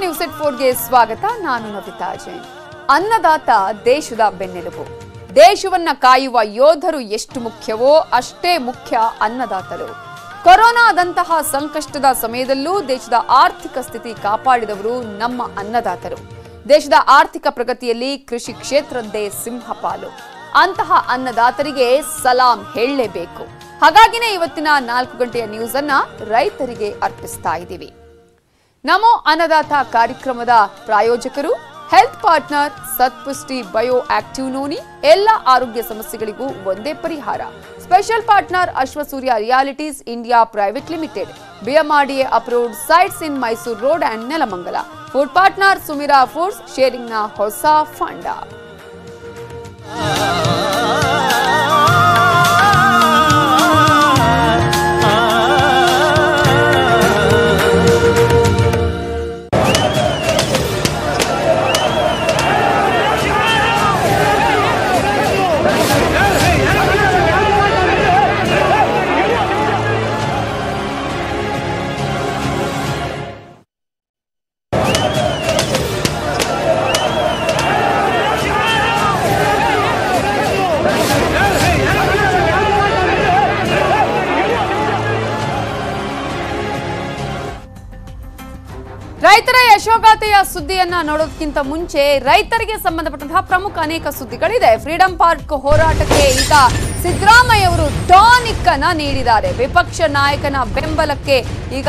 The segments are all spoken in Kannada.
ನ್ಯೂಸ್ ಎಟ್ ಫೋರ್ಗೆ ಸ್ವಾಗತ. ನಾನು ನವಿತಾ ಜೈನ್. ಅನ್ನದಾತ ದೇಶದ ಬೆನ್ನೆಲುಬು. ದೇಶವನ್ನ ಕಾಯುವ ಯೋಧರು ಎಷ್ಟು ಮುಖ್ಯವೋ ಅಷ್ಟೇ ಮುಖ್ಯ ಅನ್ನದಾತರು. ಕೊರೋನಾದಂತಹ ಸಂಕಷ್ಟದ ಸಮಯದಲ್ಲೂ ದೇಶದ ಆರ್ಥಿಕ ಸ್ಥಿತಿ ಕಾಪಾಡಿದವರು ನಮ್ಮ ಅನ್ನದಾತರು. ದೇಶದ ಆರ್ಥಿಕ ಪ್ರಗತಿಯಲ್ಲಿ ಕೃಷಿ ಕ್ಷೇತ್ರದ್ದೇ ಸಿಂಹಪಾಲು. ಅಂತಹ ಅನ್ನದಾತರಿಗೆ ಸಲಾಂ ಹೇಳಲೇಬೇಕು. ಹಾಗಾಗಿನೇ ಇವತ್ತಿನ ನಾಲ್ಕು ಗಂಟೆಯ ನ್ಯೂಸ್ ಅನ್ನ ರೈತರಿಗೆ ಅರ್ಪಿಸ್ತಾ ಇದ್ದೀವಿ. ನಮೋ ಅನ್ನದಾತ ಕಾರ್ಯಕ್ರಮದ ಪ್ರಾಯೋಜಕರು, health partner Satpushti bio active noni, ಎಲ್ಲ ಆರೋಗ್ಯ ಸಮಸ್ಯೆಗಳಿಗೂ ಒಂದೇ ಪರಿಹಾರ. Special partner Ashwasurya realities India private limited, BMRDA approved sites in Mysuru road and Nelamangala. Food partner Sumira foods, ಶೇರಿಂಗ್ನ ಹೊಸ ಫಂಡ. ಸುದ್ದಿಯನ್ನ ನೋಡೋದಕ್ಕಿಂತ ಮುಂಚೆ ರೈತರಿಗೆ ಸಂಬಂಧಪಟ್ಟಂತಹ ಪ್ರಮುಖ ಅನೇಕ ಸುದ್ದಿಗಳಿದೆ. ಫ್ರೀಡಂ ಪಾರ್ಕ್ ಹೋರಾಟಕ್ಕೆ ಈಗ ಸಿದ್ದರಾಮಯ್ಯ ಅವರು ಟಾನಿಕ್ ಅನ್ನ ನೀಡಿದ್ದಾರೆ. ವಿಪಕ್ಷ ನಾಯಕನ ಬೆಂಬಲಕ್ಕೆ ಈಗ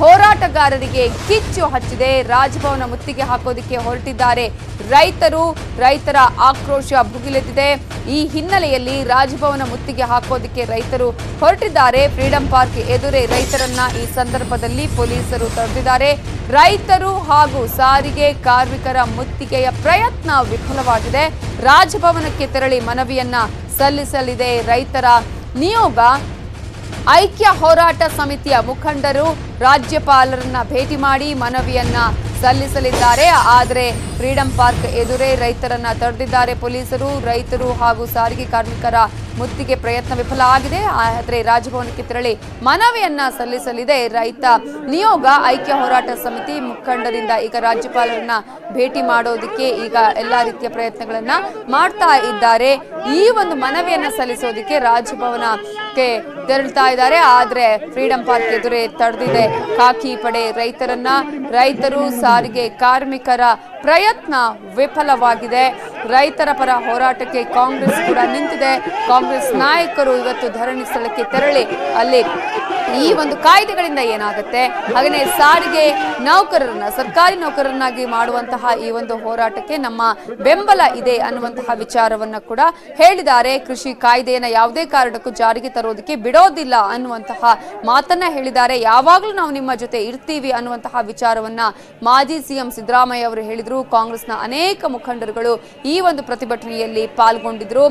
ಹೋರಾಟಗಾರರಿಗೆ ಕಿಚ್ಚು ಹಚ್ಚಿದೆ. ರಾಜಭವನ ಮುತ್ತಿಗೆ ಹಾಕೋದಿಕ್ಕೆ ಹೊರಟಿದ್ದಾರೆ. ರೈತರು, ರೈತರ ಆಕ್ರೋಶ ಭುಗಿಲೆದ್ದಿದೆ. ಈ ಹಿನ್ನೆಲೆಯಲ್ಲಿ ರಾಜಭವನ ಮುತ್ತಿಗೆ ಹಾಕೋದಿಕ್ಕೆ ರೈತರು ಹೊರಟಿದ್ದಾರೆ. ಫ್ರೀಡಂ ಪಾರ್ಕ್ ಎದುರೇ ರೈತರನ್ನ ಈ ಸಂದರ್ಭದಲ್ಲಿ ಪೊಲೀಸರು ತಡೆದಿದ್ದಾರೆ ರೈತರು ಹಾಗೂ ಸಾರಿಗೆ ಕಾರ್ಮಿಕರ ಮುತ್ತಿಗೆಯ ಪ್ರಯತ್ನ ವಿಫಲವಾಗಿದೆ. ರಾಜಭವನಕ್ಕೆ ತೆರಳಿ ಮನವಿಯನ್ನ ಸಲ್ಲಿಸಲಿದೆ. ರೈತರ ನಿಯೋಗ, ಐಕ್ಯ ಹೋರಾಟ ಸಮಿತಿಯ ಮುಖಂಡರು, ರಾಜ್ಯಪಾಲರನ್ನ ಭೇಟಿ ಮಾಡಿ ಮನವಿಯನ್ನ ಸಲ್ಲಿಸಲಿದ್ದಾರೆ. ಆದರೆ ಫ್ರೀಡಂ ಪಾರ್ಕ್ ಎದುರೇ ರೈತರನ್ನ ತಡೆದಿದ್ದಾರೆ ಪೊಲೀಸರು. ರೈತರು ಹಾಗೂ ಸಾರಿಗೆ ಕಾರ್ಮಿಕರ ಮುತ್ತಿಗೆ ಪ್ರಯತ್ನ ವಿಫಲ ಆಗಿದೆ ಆದರೆ ರಾಜಭವನಕ್ಕೆ ತೆರಳಿ ಮನವಿಯನ್ನ ಸಲ್ಲಿಸಲಿದೆ. ರೈತ ನಿಯೋಗ, ಐಕ್ಯ ಹೋರಾಟ ಸಮಿತಿ ಮುಖಂಡರಿಂದ ಈಗ ರಾಜ್ಯಪಾಲರನ್ನ ಭೇಟಿ ಮಾಡೋದಕ್ಕೆ ಈಗ ಎಲ್ಲಾ ರೀತಿಯ ಪ್ರಯತ್ನಗಳನ್ನ ಮಾಡ್ತಾ ಇದ್ದಾರೆ. ಈ ಒಂದು ಮನವಿಯನ್ನ ಸಲ್ಲಿಸೋದಕ್ಕೆ ರಾಜಭವನಕ್ಕೆ ತೆರಳ್ತಾ ಇದ್ದಾರೆ. ಆದ್ರೆ ಫ್ರೀಡಂ ಪಾರ್ಕ್ ಎದುರೇ ತಡೆದಿದೆ. ಖಾಕಿ ಪಡೆ ರೈತರನ್ನ, ರೈತರು ಸಾರಿಗೆ ಕಾರ್ಮಿಕರ ಪ್ರಯತ್ನ ವಿಫಲವಾಗಿದೆ. ರೈತರ ಪರ ಹೋರಾಟಕ್ಕೆ ಕಾಂಗ್ರೆಸ್ ಕೂಡ ನಿಂತಿದೆ. ಕಾಂಗ್ರೆಸ್ ನಾಯಕರು ಇವತ್ತು ಧರಣಿ ಸ್ಥಳಕ್ಕೆ ತೆರಳಿ, ಅಲ್ಲಿ ಈ ಒಂದು ಕಾಯ್ದೆಗಳಿಂದ ಏನಾಗುತ್ತೆ? ಹಾಗೆಯೇ ಸಾರಿಗೆ ನೌಕರರನ್ನ, ಸರ್ಕಾರಿ ನೌಕರರನ್ನಾಗಿ ಮಾಡುವಂತಹ ಈ ಒಂದು ಹೋರಾಟಕ್ಕೆ ನಮ್ಮ ಬೆಂಬಲ ಇದೆ ಅನ್ನುವಂತಹ ವಿಚಾರವನ್ನ ಕೂಡ ಹೇಳಿದ್ದಾರೆ. ಕೃಷಿ ಕಾಯ್ದೆಯನ್ನ ಯಾವುದೇ ಕಾರಣಕ್ಕೂ ಜಾರಿಗೆ ತರೋದಕ್ಕೆ ಬಿಡೋದಿಲ್ಲ ಅನ್ನುವಂತಹ ಮಾತನ್ನ ಹೇಳಿದ್ದಾರೆ. ಯಾವಾಗಲೂ ನಾವು ನಿಮ್ಮ ಜೊತೆ ಇರ್ತೀವಿ ಅನ್ನುವಂತಹ ವಿಚಾರವನ್ನ ಮಾಜಿ ಸಿಎಂ ಸಿದ್ದರಾಮಯ್ಯ ಅವರು ಹೇಳಿದ್ರು. ಕಾಂಗ್ರೆಸ್ನ ಅನೇಕ ಮುಖಂಡರುಗಳು ಈ ಒಂದು ಪ್ರತಿಭಟನೆಯಲ್ಲಿ ಪಾಲ್ಗೊಂಡಿದ್ರು.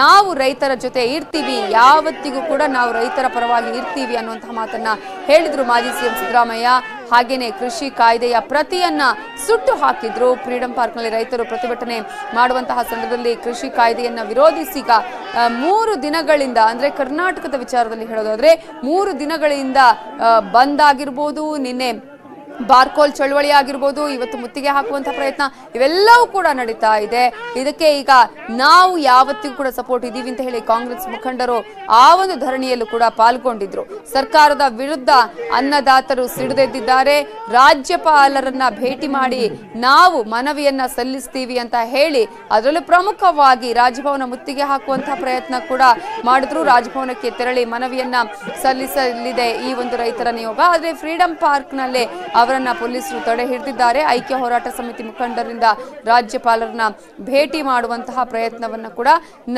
ನಾವು ರೈತರ ಜೊತೆ ಇರ್ತೀವಿ. ಯಾವತ್ತಿಗೂ ಕೂಡ ನಾವು ರೈತರ ಪರವಾಗಿ ಇರ್ತೀವಿ ಅನ್ನುವಂತಹ ಮಾತನ್ನ ಹೇಳಿದ್ರು ಮಾಜಿ ಸಿಎಂ ಸಿದ್ದರಾಮಯ್ಯ. ಹಾಗೇನೆ ಕೃಷಿ ಕಾಯ್ದೆಯ ಪ್ರತಿಯನ್ನ ಸುಟ್ಟು ಹಾಕಿದ್ರು. ಫ್ರೀಡಂ ಪಾರ್ಕ್ನಲ್ಲಿ ರೈತರು ಪ್ರತಿಭಟನೆ ಮಾಡುವಂತಹ ಸಂದರ್ಭದಲ್ಲಿ ಕೃಷಿ ಕಾಯ್ದೆಯನ್ನ ವಿರೋಧಿಸಿ ಈಗ ಮೂರು ದಿನಗಳಿಂದ, ಅಂದ್ರೆ ಕರ್ನಾಟಕದ ವಿಚಾರದಲ್ಲಿ ಹೇಳೋದಾದ್ರೆ, ಮೂರು ದಿನಗಳಿಂದ ಬಂದ್ ಆಗಿರ್ಬೋದು, ನಿನ್ನೆ ಬಾರ್ಕೋಲ್ ಚಳವಳಿ ಆಗಿರ್ಬೋದು, ಇವತ್ತು ಮುತ್ತಿಗೆ ಹಾಕುವಂತಹ ಪ್ರಯತ್ನ, ಇವೆಲ್ಲವೂ ಕೂಡ ನಡೀತಾ ಇದೆ. ಇದಕ್ಕೆ ಈಗ ನಾವು ಯಾವತ್ತಿಗೂ ಕೂಡ ಸಪೋರ್ಟ್ ಇದ್ದೀವಿ ಅಂತ ಹೇಳಿ ಕಾಂಗ್ರೆಸ್ ಮುಖಂಡರು ಆ ಒಂದು ಧರಣಿಯಲ್ಲೂ ಕೂಡ ಪಾಲ್ಗೊಂಡಿದ್ರು. ಸರ್ಕಾರದ ವಿರುದ್ಧ ಅನ್ನದಾತರು ಸಿಡಿದೆದ್ದಿದ್ದಾರೆ. ರಾಜ್ಯಪಾಲರನ್ನ ಭೇಟಿ ಮಾಡಿ ನಾವು ಮನವಿಯನ್ನ ಸಲ್ಲಿಸ್ತೀವಿ ಅಂತ ಹೇಳಿ ಅದರಲ್ಲೂ ಪ್ರಮುಖವಾಗಿ ರಾಜಭವನ ಮುತ್ತಿಗೆ ಹಾಕುವಂತಹ ಪ್ರಯತ್ನ ಕೂಡ ಮಾಡಿದ್ರು. ರಾಜಭವನಕ್ಕೆ ತೆರಳಿ ಮನವಿಯನ್ನ ಸಲ್ಲಿಸಲಿದೆ ಈ ಒಂದು ರೈತರ ನಿಯೋಗ. ಆದ್ರೆ ಫ್ರೀಡಂ ಪಾರ್ಕ್ ನಲ್ಲೇ ಅವರನ್ನ ಪೊಲೀಸರು ತಡೆ ಹಿಡಿದಿದ್ದಾರೆ. ಐಕ್ಯ ಹೋರಾಟ ಸಮಿತಿ ಮುಖಂಡರಿಂದ ರಾಜ್ಯಪಾಲರನ್ನ ಭೇಟಿ ಮಾಡುವಂತಹ ಪ್ರಯತ್ನವನ್ನ ಕೂಡ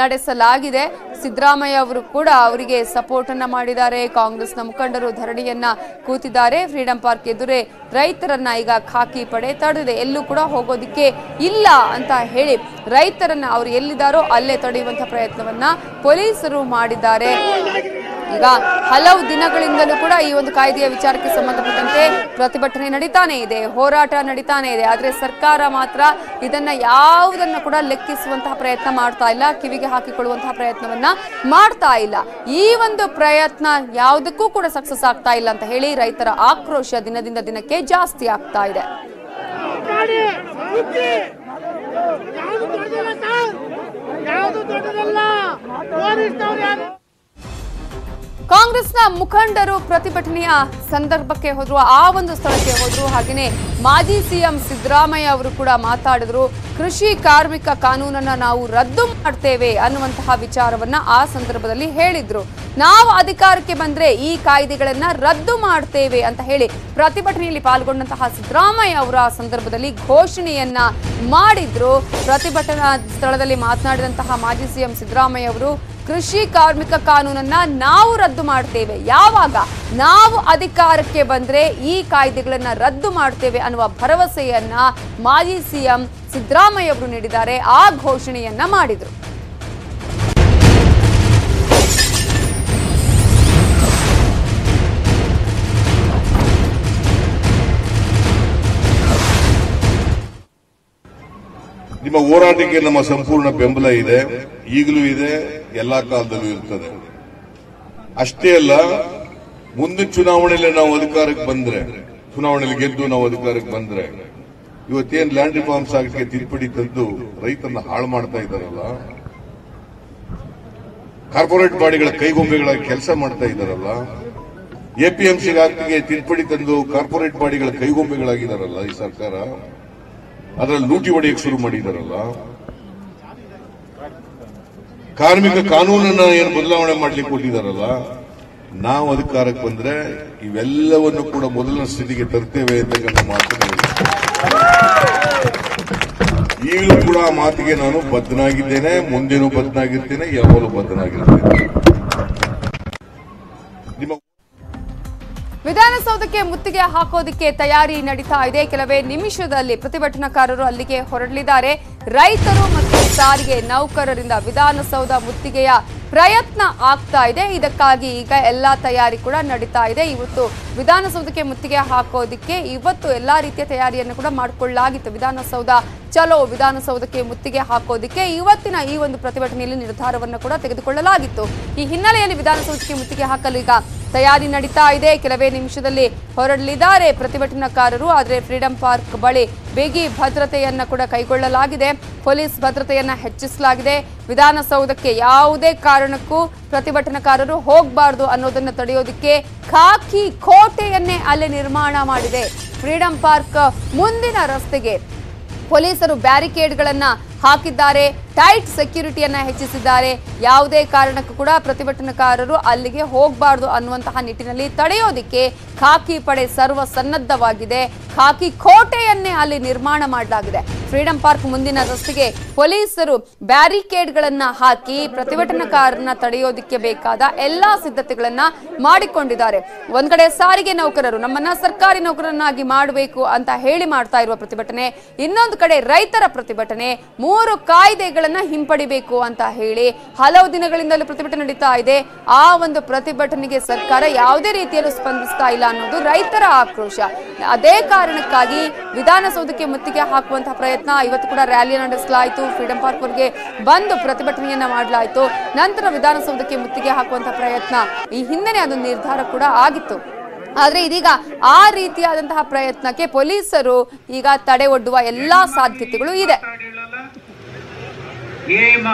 ನಡೆಸಲಾಗಿದೆ. ಸಿದ್ದರಾಮಯ್ಯ ಅವರು ಕೂಡ ಅವರಿಗೆ ಸಪೋರ್ಟ್ ಅನ್ನ ಮಾಡಿದ್ದಾರೆ. ಕಾಂಗ್ರೆಸ್ನ ಮುಖಂಡರು ಧರಣಿಯನ್ನ ಕೂತಿದ್ದಾರೆ. ಫ್ರೀಡಂ ಪಾರ್ಕ್ ಎದುರೇ ರೈತರನ್ನ ಈಗ ಖಾಕಿ ಪಡೆ ತಡೆದಿದೆ. ಎಲ್ಲೂ ಕೂಡ ಹೋಗೋದಿಕ್ಕೆ ಇಲ್ಲ ಅಂತ ಹೇಳಿ ರೈತರನ್ನ ಅವರು ಎಲ್ಲಿದ್ದಾರೋ ಅಲ್ಲೇ ತಡೆಯುವಂತಹ ಪ್ರಯತ್ನವನ್ನ ಪೊಲೀಸರು ಮಾಡಿದ್ದಾರೆ. ಈಗ ಹಲವು ದಿನಗಳಿಂದಲೂ ಕೂಡ ಈ ಒಂದು ಕಾಯ್ದೆಯ ವಿಚಾರಕ್ಕೆ ಸಂಬಂಧಪಟ್ಟಂತೆ ಪ್ರತಿಭಟನೆ ನಡೀತಾನೆ ಇದೆ, ಹೋರಾಟ ನಡೀತಾನೆ ಇದೆ. ಆದರೆ ಸರ್ಕಾರ ಮಾತ್ರ ಇದನ್ನ ಯಾವುದನ್ನು ಕೂಡ ಲೆಕ್ಕಿಸುವಂತಹ ಪ್ರಯತ್ನ ಮಾಡ್ತಾ ಇಲ್ಲ, ಕಿವಿಗೆ ಹಾಕಿಕೊಳ್ಳುವಂತಹ ಪ್ರಯತ್ನವನ್ನ ಮಾಡ್ತಾ ಇಲ್ಲ. ಈ ಒಂದು ಪ್ರಯತ್ನ ಯಾವುದಕ್ಕೂ ಕೂಡ ಸಕ್ಸಸ್ ಆಗ್ತಾ ಇಲ್ಲ ಅಂತ ಹೇಳಿ ರೈತರ ಆಕ್ರೋಶ ದಿನದಿಂದ ದಿನಕ್ಕೆ ಜಾಸ್ತಿ ಆಗ್ತಾ ಇದೆ. ಯಾವುದು ದೊಡ್ಡದಲ್ಲ? ಕಾಂಗ್ರೆಸ್ನ ಮುಖಂಡರು ಪ್ರತಿಭಟನೆಯ ಸಂದರ್ಭಕ್ಕೆ ಹೋದ್ರು, ಆ ಒಂದು ಸ್ಥಳಕ್ಕೆ ಹೋದ್ರು. ಹಾಗೆಯೇ ಮಾಜಿ ಸಿಎಂ ಸಿದ್ದರಾಮಯ್ಯ ಅವರು ಕೂಡ ಮಾತಾಡಿದ್ರು, ಕೃಷಿ ಕಾರ್ಮಿಕ ಕಾನೂನನ್ನ ನಾವು ರದ್ದು ಮಾಡ್ತೇವೆ ಅನ್ನುವಂತಹ ವಿಚಾರವನ್ನ ಆ ಸಂದರ್ಭದಲ್ಲಿ ಹೇಳಿದ್ರು. ನಾವು ಅಧಿಕಾರಕ್ಕೆ ಬಂದ್ರೆ ಈ ಕಾಯ್ದೆಗಳನ್ನ ರದ್ದು ಮಾಡ್ತೇವೆ ಅಂತ ಹೇಳಿ ಪ್ರತಿಭಟನೆಯಲ್ಲಿ ಪಾಲ್ಗೊಂಡಂತಹ ಸಿದ್ದರಾಮಯ್ಯ ಅವರ ಆ ಸಂದರ್ಭದಲ್ಲಿ ಘೋಷಣೆಯನ್ನ ಮಾಡಿದ್ರು. ಪ್ರತಿಭಟನಾ ಸ್ಥಳದಲ್ಲಿ ಮಾತನಾಡಿದಂತಹ ಮಾಜಿ ಸಿಎಂ ಸಿದ್ದರಾಮಯ್ಯ ಅವರು ಕೃಷಿ ಕಾರ್ಮಿಕ ಕಾನೂನನ್ನ ನಾವು ರದ್ದು ಮಾಡ್ತೇವೆ. ಯಾವಾಗ ನಾವು ಅಧಿಕಾರಕ್ಕೆ ಬಂದ್ರೆ ಈ ಕಾಯ್ದೆಗಳನ್ನ ರದ್ದು ಮಾಡ್ತೇವೆ ಅನ್ನುವ ಭರವಸೆಯನ್ನ ಮಾಜಿ ಸಿಎಂ ಸಿದ್ದರಾಮಯ್ಯ ಅವರು ನೀಡಿದ್ದಾರೆ. ಆ ಘೋಷಣೆಯನ್ನ ಮಾಡಿದ್ರು. ನಿಮ್ಮ ಹೋರಾಟಕ್ಕೆ ನಮ್ಮ ಸಂಪೂರ್ಣ ಬೆಂಬಲ ಇದೆ, ಈಗಲೂ ಇದೆ, ಎಲ್ಲಾ ಕಾಲದಲ್ಲೂ ಇರ್ತದೆ. ಅಷ್ಟೇ ಅಲ್ಲ, ಮುಂದಿನ ಚುನಾವಣೆಯಲ್ಲಿ ನಾವು ಅಧಿಕಾರಕ್ಕೆ ಬಂದ್ರೆ, ಚುನಾವಣೆಯಲ್ಲಿ ಗೆದ್ದು ನಾವು ಅಧಿಕಾರಕ್ಕೆ ಬಂದ್ರೆ, ಇವತ್ತೇನ್ ಲ್ಯಾಂಡ್ ರಿಫಾರ್ಮ್ಸ್ ಆಗಕ್ಕೆ ತಿದ್ದುಪಡಿ ತಂದು ರೈತರನ್ನ ಹಾಳು ಮಾಡ್ತಾ ಇದ್ದಾರಲ್ಲ, ಕಾರ್ಪೊರೇಟ್ ಬಾಡಿಗಳ ಕೈಗೊಂಬೆಗಳ ಕೆಲಸ ಮಾಡ್ತಾ ಇದ್ದಾರಲ್ಲ ಎಪಿಎಂಸಿ ಆಗ್ತಿಗೆ ತಿದ್ದುಪಡಿ ತಂದು ಕಾರ್ಪೊರೇಟ್ ಬಾಡಿಗಳ ಕೈಗೊಂಬೆಗಳಾಗಿದ್ದಾರಲ್ಲ ಈ ಸರ್ಕಾರ ಅದರಲ್ಲಿ ಲೂಟಿ ಹೊಡೆಯಕ್ಕೆ ಶುರು ಮಾಡಿದಾರಲ್ಲ? ಕಾರ್ಮಿಕ ಕಾನೂನನ್ನ ಏನು ಬದಲಾವಣೆ ಮಾಡ್ಲಿಕ್ಕೆ ಕೊಟ್ಟಿದಾರಲ್ಲ? ನಾವು ಅಧಿಕಾರಕ್ಕೆ ಬಂದ್ರೆ ಇವೆಲ್ಲವನ್ನು ಕೂಡ ಮೊದಲಿನ ಸ್ಥಿತಿಗೆ ತರ್ತೇವೆ ಅಂತಕ್ಕಂಥ ಮಾತನ್ನು ಈಗಲೂ ಕೂಡ ಆ ಮಾತಿಗೆ ನಾನು ಬದ್ಧನಾಗಿದ್ದೇನೆ, ಮುಂದೇನೂ ಬದ್ಧನಾಗಿರ್ತೇನೆ, ಯಾವಾಗಲೂ ಬದ್ಧನಾಗಿರ್ತೇನೆ. ವಿಧಾನಸೌಧಕ್ಕೆ ಮುತ್ತಿಗೆ ಹಾಕೋದಕ್ಕೆ ತಯಾರಿ ನಡೀತಾ ಇದೆ. ಕೆಲವೇ ನಿಮಿಷದಲ್ಲಿ ಪ್ರತಿಭಟನಾಕಾರರು ಅಲ್ಲಿಗೆ ಹೊರಡಲಿದ್ದಾರೆ. ರೈತರು ಮತ್ತು ಸಾರಿಗೆ ನೌಕರರಿಂದ ವಿಧಾನಸೌಧ ಮುತ್ತಿಗೆಯ ಪ್ರಯತ್ನ ಆಗ್ತಾ ಇದೆ. ಇದಕ್ಕಾಗಿ ಈಗ ಎಲ್ಲಾ ತಯಾರಿ ಕೂಡ ನಡೀತಾ ಇದೆ. ಇವತ್ತು ವಿಧಾನಸೌಧಕ್ಕೆ ಮುತ್ತಿಗೆ ಹಾಕೋದಕ್ಕೆ ಇವತ್ತು ಎಲ್ಲಾ ರೀತಿಯ ತಯಾರಿಯನ್ನು ಕೂಡ ಮಾಡಿಕೊಳ್ಳಲಾಗಿತ್ತು. ವಿಧಾನಸೌಧ ಚಲೋ ವಿಧಾನಸೌಧಕ್ಕೆ ಮುತ್ತಿಗೆ ಹಾಕೋದಕ್ಕೆ ಇವತ್ತಿನ ಈ ಒಂದು ಪ್ರತಿಭಟನೆಯಲ್ಲಿ ನಿರ್ಧಾರವನ್ನು ಕೂಡ ತೆಗೆದುಕೊಳ್ಳಲಾಗಿತ್ತು. ಈ ಹಿನ್ನೆಲೆಯಲ್ಲಿ ವಿಧಾನಸೌಧಕ್ಕೆ ಮುತ್ತಿಗೆ ಹಾಕಲು ಈಗ ತಯಾರಿ ನಡೀತಾ ಇದೆ. ಕೆಲವೇ ನಿಮಿಷದಲ್ಲಿ ಹೊರಡಲಿದ್ದಾರೆ ಪ್ರತಿಭಟನಾಕಾರರು, ಆದರೆ ಫ್ರೀಡಂ ಪಾರ್ಕ್ ಬಳಿ ಬಿಗಿ ಭದ್ರತೆಯನ್ನ ಕೂಡ ಕೈಗೊಳ್ಳಲಾಗಿದೆ. ಪೊಲೀಸ್ ಭದ್ರತೆಯನ್ನ ಹೆಚ್ಚಿಸಲಾಗಿದೆ. ವಿಧಾನಸೌಧಕ್ಕೆ ಯಾವುದೇ ಕಾರಣಕ್ಕೂ ಪ್ರತಿಭಟನಾಕಾರರು ಹೋಗಬಾರ್ದು ಅನ್ನೋದನ್ನ ತಡೆಯೋದಕ್ಕೆ ಖಾಕಿ ಕೋಟೆಯನ್ನೇ ಅಲ್ಲಿ ನಿರ್ಮಾಣ ಮಾಡಿದೆ. ಫ್ರೀಡಂ ಪಾರ್ಕ್ ಮುಂದಿನ ರಸ್ತೆಗೆ ಪೊಲೀಸರು ಬ್ಯಾರಿಕೇಡ್ಗಳನ್ನ ಹಾಕಿದ್ದಾರೆ. ಟೈಟ್ ಸೆಕ್ಯೂರಿಟಿಯನ್ನ ಹೆಚ್ಚಿಸಿದ್ದಾರೆ. ಯಾವುದೇ ಕಾರಣಕ್ಕೂ ಕೂಡ ಪ್ರತಿಭಟನಾಕಾರರು ಅಲ್ಲಿಗೆ ಹೋಗಬಾರ್ದು ಅನ್ನುವಂತಹ ನಿಟ್ಟಿನಲ್ಲಿ ತಡೆಯೋದಿಕ್ಕೆ ಖಾಕಿ ಪಡೆ ಸರ್ವ ಸನ್ನದ್ಧವಾಗಿದೆ ಖಾಕಿ ಕೋಟೆಯನ್ನೇ ಅಲ್ಲಿ ನಿರ್ಮಾಣ ಮಾಡಲಾಗಿದೆ. ಫ್ರೀಡಂ ಪಾರ್ಕ್ ಮುಂದಿನ ರಸ್ತೆಗೆ ಪೊಲೀಸರು ಬ್ಯಾರಿಕೇಡ್ಗಳನ್ನ ಹಾಕಿ ಪ್ರತಿಭಟನಾಕಾರರನ್ನ ತಡೆಯೋದಿಕ್ಕೆ ಬೇಕಾದ ಎಲ್ಲಾ ಸಿದ್ಧತೆಗಳನ್ನ ಮಾಡಿಕೊಂಡಿದ್ದಾರೆ. ಒಂದ್ ಕಡೆ ಸಾರಿಗೆ ನೌಕರರು ನಮ್ಮನ್ನ ಸರ್ಕಾರಿ ನೌಕರನ್ನಾಗಿ ಮಾಡಬೇಕು ಅಂತ ಹೇಳಿ ಮಾಡ್ತಾ ಇರುವ ಪ್ರತಿಭಟನೆ, ಇನ್ನೊಂದು ಕಡೆ ರೈತರ ಪ್ರತಿಭಟನೆ, ಮೂರು ಕಾಯ್ದೆಗಳನ್ನ ಹಿಂಪಡಿಬೇಕು ಅಂತ ಹೇಳಿ ಹಲವು ದಿನಗಳಿಂದಲೂ ಪ್ರತಿಭಟನೆ ನಡೀತಾ ಇದೆ. ಆ ಒಂದು ಪ್ರತಿಭಟನೆಗೆ ಸರ್ಕಾರ ಯಾವುದೇ ರೀತಿಯಲ್ಲೂ ಸ್ಪಂದಿಸ್ತಾ ಇಲ್ಲ ಅನ್ನೋದು ರೈತರ ಆಕ್ರೋಶ. ಅದೇ ಕಾರಣಕ್ಕಾಗಿ ವಿಧಾನಸೌಧಕ್ಕೆ ಮುತ್ತಿಗೆ ಹಾಕುವಂತಹ ಪ್ರಯತ್ನ ಇವತ್ತು ಕೂಡ ರ್ಯಾಲಿ ನಡೆಸಲಾಯಿತು. ಫ್ರೀಡಂ ಪಾರ್ಕ್ ವರೆಗೆ ಬಂದು ಪ್ರತಿಭಟನೆಯನ್ನ ಮಾಡಲಾಯಿತು. ನಂತರ ವಿಧಾನಸೌಧಕ್ಕೆ ಮುತ್ತಿಗೆ ಹಾಕುವಂತಹ ಪ್ರಯತ್ನ. ಈ ಹಿಂದೆನೆ ಅದು ನಿರ್ಧಾರ ಕೂಡ ಆಗಿತ್ತು. ಆದ್ರೆ ಇದೀಗ ಆ ರೀತಿಯಾದಂತಹ ಪ್ರಯತ್ನಕ್ಕೆ ಪೊಲೀಸರು ಈಗ ತಡೆ ಒಡ್ಡುವ ಎಲ್ಲಾ ಸಾಧ್ಯತೆಗಳು ಇದೆ. ಏಮ?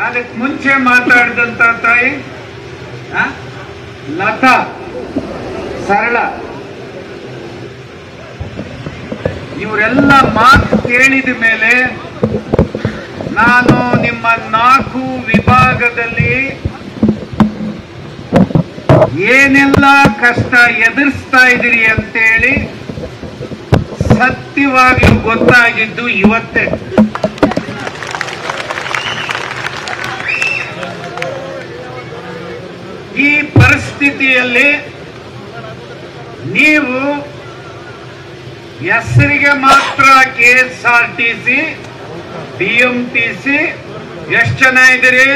ಅದಕ್ಕೆ ಮುಂಚೆ ಮಾತಾಡಿದಂತ ತಾಯಿ? ಲತಾ, ಸರಳ. ಇವರೆಲ್ಲ ಮಾತು ಕೇಳಿದ ಮೇಲೆ ನಾನು ನಿಮ್ಮ ನಾಲ್ಕು ವಿಭಾಗದಲ್ಲಿ ಏನೆಲ್ಲ ಕಷ್ಟ ಎದುರಿಸ್ತಾ ಇದ್ದೀರಿ ಅಂತೇಳಿ ಸತ್ಯವಾಗಿಯೂ ಗೊತ್ತಾಗಿದ್ದು ಇವತ್ತೇ ಈ ಪರಿಸ್ಥಿತಿಯಲ್ಲಿ ನೀವು ಹೆಸರಿಗೆ ಮಾತ್ರ K S R T C, D M T C, ಎಷ್ಟು ಜನ ಇದ್ದೀರಿ?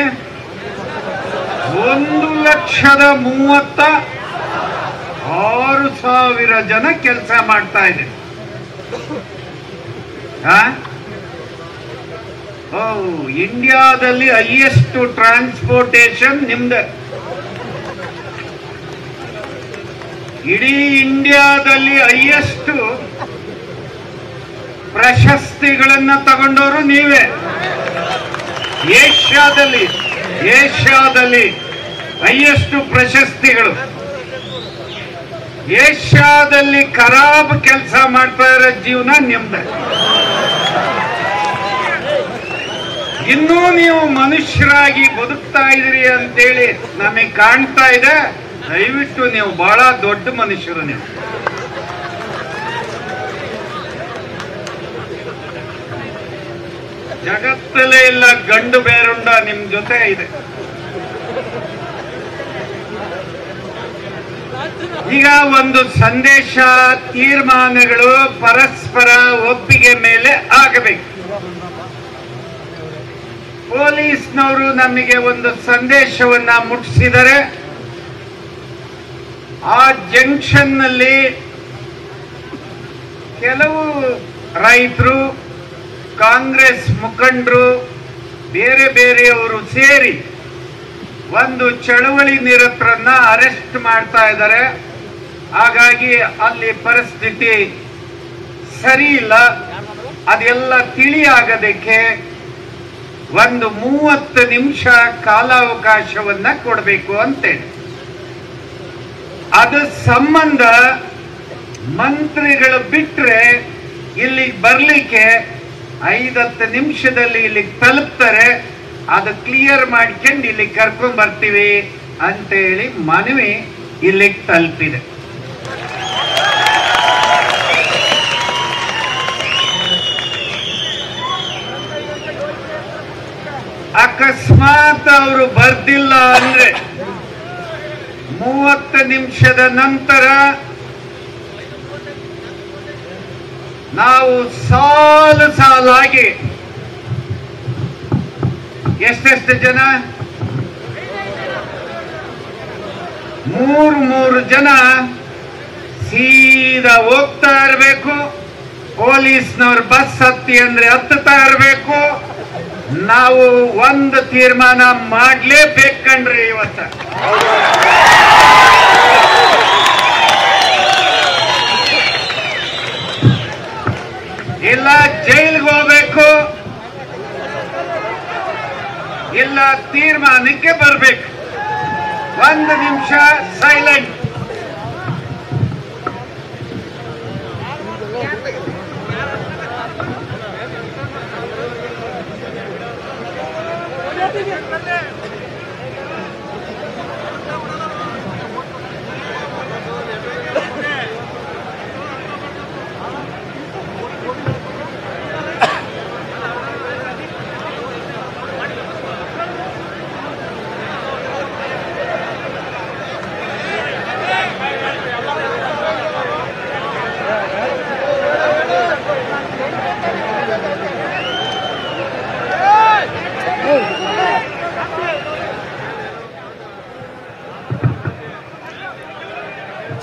ಒಂದು ಲಕ್ಷದ ಮೂವತ್ತ ಆರು ಸಾವಿರ ಜನ ಕೆಲಸ ಮಾಡ್ತಾ ಇದೆ ಇಂಡಿಯಾದಲ್ಲಿ ಹೈಯೆಸ್ಟ್ ಟ್ರಾನ್ಸ್ಪೋರ್ಟೇಶನ್ ನಿಮ್ದು. ಇಡೀ ಇಂಡಿಯಾದಲ್ಲಿ ಹೈಯೆಸ್ಟ್ ಪ್ರಶಸ್ತಿಗಳನ್ನ ತಗೊಂಡವರು ನೀವೇ. ಏಷ್ಯಾದಲ್ಲಿ ಏಷ್ಯಾದಲ್ಲಿ ಹೈಯೆಸ್ಟ್ ಪ್ರಶಸ್ತಿಗಳು. ಏಷ್ಯಾದಲ್ಲಿ ಖರಾಬ್ ಕೆಲಸ ಮಾಡ್ತಾ ಇರೋ ಜೀವನ ನಿಮ್ದ. ಇನ್ನೂ ನೀವು ಮನುಷ್ಯರಾಗಿ ಬದುಕ್ತಾ ಇದ್ರಿ ಅಂತೇಳಿ ನಮಗೆ ಕಾಣ್ತಾ ಇದೆ. ದಯವಿಟ್ಟು ನೀವು ಬಹಳ ದೊಡ್ಡ ಮನುಷ್ಯರು ನೀವು. ಜಗತ್ತಲ್ಲೇ ಇಲ್ಲ, ಗಂಡು ಬೇರುಂಡ ನಿಮ್ ಜೊತೆ ಇದೆ. ಈಗ ಒಂದು ಸಂದೇಶ, ತೀರ್ಮಾನಗಳು ಪರಸ್ಪರ ಒಪ್ಪಿಗೆ ಮೇಲೆ ಆಗಬೇಕು. ಪೊಲೀಸ್ನವರು ನಮಗೆ ಒಂದು ಸಂದೇಶವನ್ನ ಮುಟ್ಟಿಸಿದರೆ ಆ ಜಂಕ್ಷನ್ನಲ್ಲಿ ಕೆಲವು ರೈತರು, ಕಾಂಗ್ರೆಸ್ ಮುಖಂಡರು, ಬೇರೆ ಬೇರೆಯವರು ಸೇರಿ ಒಂದು ಚಳವಳಿ ನಿರತರನ್ನ ಅರೆಸ್ಟ್ ಮಾಡ್ತಾ ಇದ್ದಾರೆ. ಹಾಗಾಗಿ ಅಲ್ಲಿ ಪರಿಸ್ಥಿತಿ ಸರಿ ಇಲ್ಲ. ಅದೆಲ್ಲ ತಿಳಿಯಾಗದಕ್ಕೆ ಒಂದು ಮೂವತ್ತು ನಿಮಿಷ ಕಾಲಾವಕಾಶವನ್ನ ಕೊಡಬೇಕು ಅಂತೇಳಿ. ಅದು ಸಂಬಂಧ ಮಂತ್ರಿಗಳು ಬಿಟ್ರೆ ಇಲ್ಲಿಗೆ ಬರ್ಲಿಕ್ಕೆ ಐದತ್ತು ನಿಮಿಷದಲ್ಲಿ ಇಲ್ಲಿಗೆ ತಲುಪ್ತಾರೆ. ಅದು ಕ್ಲಿಯರ್ ಮಾಡ್ಕೊಂಡು ಇಲ್ಲಿಗೆ ಕರ್ಕೊಂಡು ಬರ್ತೀವಿ ಅಂತೇಳಿ ಮನವಿ ಇಲ್ಲಿಗೆ ತಲುಪಿದೆ. ಅಕಸ್ಮಾತ್ ಅವರು ಬರ್ದಿಲ್ಲ ಅಂದ್ರೆ ಮೂವತ್ತು ನಿಮಿಷದ ನಂತರ ನಾವು ಸಾಲು ಸಾಲಾಗಿ ಎಷ್ಟೆಷ್ಟು ಜನ? ಮೂರು ಮೂರು ಜನ ಸೀದಾ ಹೋಗ್ತಾ ಇರಬೇಕು. ಪೊಲೀಸ್ನವ್ರು ಬಸ್ ಹತ್ತಿ ಅಂದ್ರೆ ಹತ್ತುತ್ತಾ ಇರಬೇಕು. ನಾವು ಒಂದು ತೀರ್ಮಾನ ಮಾಡ್ಲೇಬೇಕಣ್ರಿ ಇವತ್ತ. ಇಲ್ಲ ಜೈಲ್ಗೆ ಹೋಗ್ಬೇಕು. ಇಲ್ಲ ತೀರ್ಮಾನಕ್ಕೆ ಬರ್ಬೇಕು. ಒಂದು ನಿಮಿಷ ಸೈಲೆಂಟ್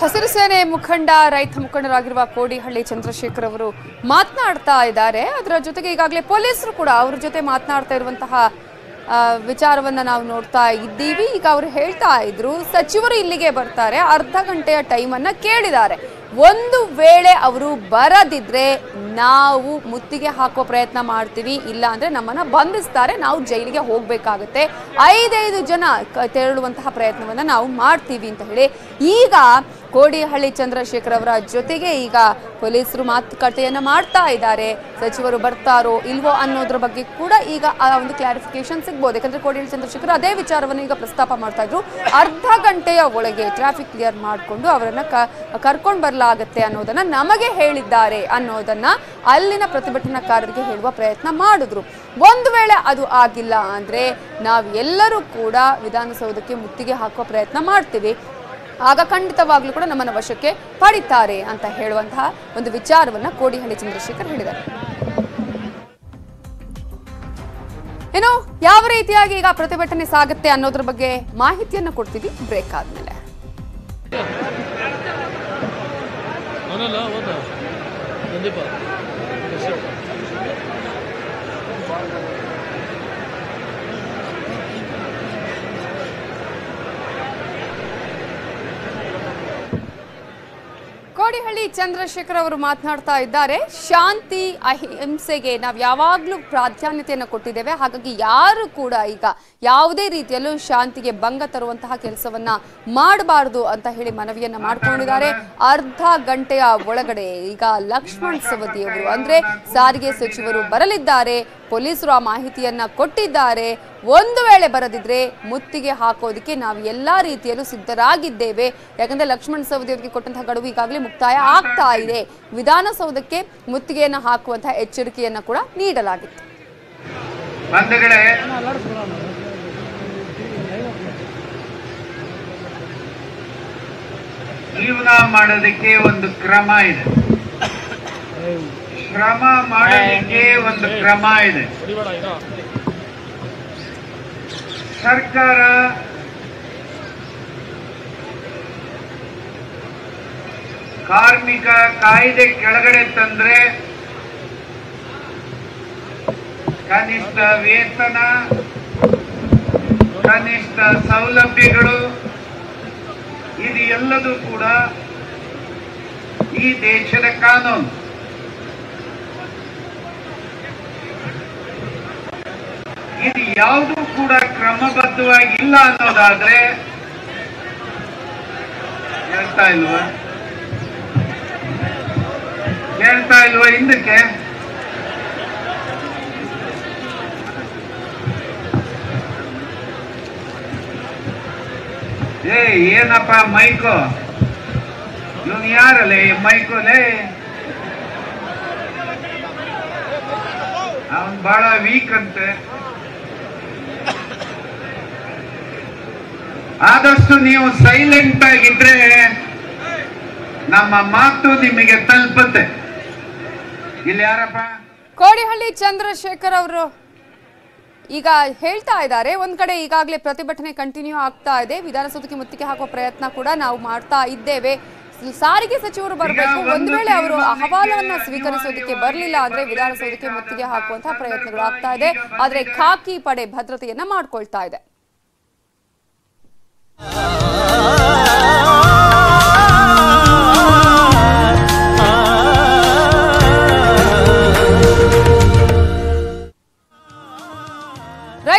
ಹಸಿರು ಸೇನೆ ಮುಖಂಡ, ರೈತ ಮುಖಂಡರಾಗಿರುವ ಕೋಡಿಹಳ್ಳಿ ಚಂದ್ರಶೇಖರ್ ಅವರು ಮಾತನಾಡ್ತಾ ಇದ್ದಾರೆ. ಅದರ ಜೊತೆಗೆ ಈಗಾಗಲೇ ಪೊಲೀಸರು ಕೂಡ ಅವ್ರ ಜೊತೆ ಮಾತನಾಡ್ತಾ ಇರುವಂತಹ ವಿಚಾರವನ್ನ ನಾವು ನೋಡ್ತಾ ಇದ್ದೀವಿ. ಈಗ ಅವರು ಹೇಳ್ತಾ ಇದ್ರು, ಸಚಿವರು ಇಲ್ಲಿಗೆ ಬರ್ತಾರೆ, ಅರ್ಧ ಗಂಟೆಯ ಟೈಮನ್ನ ಕೇಳಿದ್ದಾರೆ. ಒಂದು ವೇಳೆ ಅವರು ಬರದಿದ್ರೆ ನಾವು ಮುತ್ತಿಗೆ ಹಾಕೋ ಪ್ರಯತ್ನ ಮಾಡ್ತೀವಿ. ಇಲ್ಲ ಅಂದ್ರೆ ನಮ್ಮನ್ನ ಬಂಧಿಸ್ತಾರೆ, ನಾವು ಜೈಲಿಗೆ ಹೋಗ್ಬೇಕಾಗುತ್ತೆ. ಐದೈದು ಜನ ತೆರಳುವಂತಹ ಪ್ರಯತ್ನವನ್ನ ನಾವು ಮಾಡ್ತೀವಿ ಅಂತ ಹೇಳಿ. ಈಗ ಕೋಡಿಹಳ್ಳಿ ಚಂದ್ರಶೇಖರ್ ಅವರ ಜೊತೆಗೆ ಈಗ ಪೊಲೀಸರು ಮಾತುಕತೆಯನ್ನು ಮಾಡ್ತಾ ಇದ್ದಾರೆ. ಸಚಿವರು ಬರ್ತಾರೋ ಇಲ್ವೋ ಅನ್ನೋದ್ರ ಬಗ್ಗೆ ಕೂಡ ಈಗ ಆ ಒಂದು ಕ್ಲಾರಿಫಿಕೇಶನ್ ಸಿಗ್ಬೋದು. ಯಾಕಂದ್ರೆ ಕೋಡಿಹಳ್ಳಿ ಚಂದ್ರಶೇಖರ್ ಅದೇ ವಿಚಾರವನ್ನು ಈಗ ಪ್ರಸ್ತಾಪ ಮಾಡ್ತಾ ಇದ್ರು. ಅರ್ಧ ಗಂಟೆಯ ಒಳಗೆ ಟ್ರಾಫಿಕ್ ಕ್ಲಿಯರ್ ಮಾಡಿಕೊಂಡು ಅವರನ್ನ ಕರ್ಕೊಂಡು ಬರಲಾಗತ್ತೆ ಅನ್ನೋದನ್ನ ನಮಗೆ ಹೇಳಿದ್ದಾರೆ ಅನ್ನೋದನ್ನ ಅಲ್ಲಿನ ಪ್ರತಿಭಟನಾಕಾರರಿಗೆ ಹೇಳುವ ಪ್ರಯತ್ನ ಮಾಡಿದ್ರು. ಒಂದು ವೇಳೆ ಅದು ಆಗಿಲ್ಲ ಅಂದ್ರೆ ನಾವೆಲ್ಲರೂ ಕೂಡ ವಿಧಾನಸೌಧಕ್ಕೆ ಮುತ್ತಿಗೆ ಹಾಕುವ ಪ್ರಯತ್ನ ಮಾಡ್ತೀವಿ. ಆಗ ಖಂಡಿತವಾಗ್ಲೂ ಕೂಡ ನಮ್ಮನ್ನು ವಶಕ್ಕೆ ಪಡಿತಾರೆ ಅಂತ ಹೇಳುವಂತಹ ಒಂದು ವಿಚಾರವನ್ನ ಕೋಡಿಹಳ್ಳಿ ಚಂದ್ರಶೇಖರ್ ಹೇಳಿದ್ದಾರೆ. ಏನೋ ಯಾವ ರೀತಿಯಾಗಿ ಈಗ ಪ್ರತಿಭಟನೆ ಸಾಗುತ್ತೆ ಅನ್ನೋದ್ರ ಬಗ್ಗೆ ಮಾಹಿತಿಯನ್ನ ಕೊಡ್ತೀವಿ. ಬ್ರೇಕ್ ಆದ್ಮೇಲೆ. ಸಂದೀಪ. ಕೋಡಿಹಳ್ಳಿ ಚಂದ್ರಶೇಖರ್ ಅವರು ಮಾತನಾಡ್ತಾ ಇದ್ದಾರೆ, ಶಾಂತಿ, ಅಹಿಂಸೆಗೆ ನಾವು ಯಾವಾಗಲೂ ಪ್ರಾಧಾನ್ಯತೆಯನ್ನು ಕೊಟ್ಟಿದ್ದೇವೆ. ಹಾಗಾಗಿ ಯಾರು ಕೂಡ ಈಗ ಯಾವುದೇ ರೀತಿಯಲ್ಲೂ ಶಾಂತಿಗೆ ಭಂಗ ತರುವಂತಹ ಕೆಲಸವನ್ನ ಮಾಡಬಾರದು ಅಂತ ಹೇಳಿ ಮನವಿಯನ್ನ ಮಾಡ್ಕೊಂಡಿದ್ದಾರೆ. ಅರ್ಧ ಗಂಟೆಯ ಒಳಗಡೆ ಈಗ ಲಕ್ಷ್ಮಣ್ ಸವದಿ ಅವರು ಅಂದ್ರೆ ಸಾರಿಗೆ ಸಚಿವರು ಬರಲಿದ್ದಾರೆ. ಪೊಲೀಸರು ಆ ಮಾಹಿತಿಯನ್ನ ಕೊಟ್ಟಿದ್ದಾರೆ. ಒಂದು ವೇಳೆ ಬರದಿದ್ರೆ ಮುತ್ತಿಗೆ ಹಾಕೋದಕ್ಕೆ ನಾವು ಎಲ್ಲಾ ರೀತಿಯಲ್ಲೂ ಸಿದ್ಧರಾಗಿದ್ದೇವೆ. ಯಾಕಂದ್ರೆ ಲಕ್ಷ್ಮಣ ಸವದಿ ಅವರಿಗೆ ಕೊಟ್ಟಂತಹ ಗಡುವು ಈಗಾಗಲೇ ಮುಕ್ತಾಯ ಆಗ್ತಾ ಇದೆ. ವಿಧಾನಸೌಧಕ್ಕೆ ಮುತ್ತಿಗೆಯನ್ನ ಹಾಕುವಂತಹ ಎಚ್ಚರಿಕೆಯನ್ನ ಕೂಡ ನೀಡಲಾಗಿತ್ತು. ಜೀವನ ಮಾಡೋದಕ್ಕೆ ಒಂದು ಕ್ರಮ ಇದೆ. ಶ್ರಮ ಮಾಡಲಿಕ್ಕೆ ಒಂದು ಕ್ರಮ ಇದೆ. ಸರ್ಕಾರ ಕಾರ್ಮಿಕ ಕಾಯ್ದೆ ಕೆಳಗಡೆ ತಂದ್ರೆ ಕನಿಷ್ಠ ವೇತನ, ಕನಿಷ್ಠ ಸೌಲಭ್ಯಗಳು, ಇದು ಎಲ್ಲದೂ ಕೂಡ ಈ ದೇಶದ ಕಾನೂನು. ಇದು ಯಾವುದು ಕೂಡ ಕ್ರಮಬದ್ಧವಾಗಿ ಇಲ್ಲ ಅನ್ನೋದಾದ್ರೆ ಹೇಳ್ತಾ ಇಲ್ವಾ? ಕೇಳ್ತಾ ಇಲ್ವಾ ಹಿಂದಕ್ಕೆ? ಏ, ಏನಪ್ಪ ಮೈಕು? ಇವನು ಯಾರಲ್ಲೇ? ಮೈಕೋಲೇ? ಅವನ್ ಬಹಳ ವೀಕ್ ಅಂತೆ. ಆದಷ್ಟು ನೀವು ಸೈಲೆಂಟ್ ಆಗಿದ್ರೆ ನಮ್ಮ ಮಾತು ನಿಮಗೆ ತಲುಪುತ್ತೆ. ಇಲ್ಲಿ ಯಾರಪ್ಪ? ಕೋಡಿಹಳ್ಳಿ ಚಂದ್ರಶೇಖರ್ ಅವರು ಈಗ ಹೇಳ್ತಾ ಇದ್ದಾರೆ. ಒಂದ್ ಕಡೆ ಈಗಾಗಲೇ ಪ್ರತಿಭಟನೆ ಕಂಟಿನ್ಯೂ ಆಗ್ತಾ ಇದೆ. ವಿಧಾನಸೌಧಕ್ಕೆ ಮುತ್ತಿಗೆ ಹಾಕುವ ಪ್ರಯತ್ನ ಕೂಡ ನಾವು ಮಾಡ್ತಾ ಇದ್ದೇವೆ. ಸಾರಿಗೆ ಸಚಿವರು ಬರಬೇಕು. ಒಂದ್ ವೇಳೆ ಅವರು ಅಹವಾಲವನ್ನ ಸ್ವೀಕರಿಸೋದಕ್ಕೆ ಬರಲಿಲ್ಲ ಅಂದ್ರೆ ವಿಧಾನಸೌಧಕ್ಕೆ ಮುತ್ತಿಗೆ ಹಾಕುವಂತಹ ಪ್ರಯತ್ನಗಳು ಆಗ್ತಾ ಇದೆ. ಆದ್ರೆ ಖಾಕಿ ಪಡೆ ಭದ್ರತೆಯನ್ನ ಮಾಡ್ಕೊಳ್ತಾ ಇದೆ. 啊。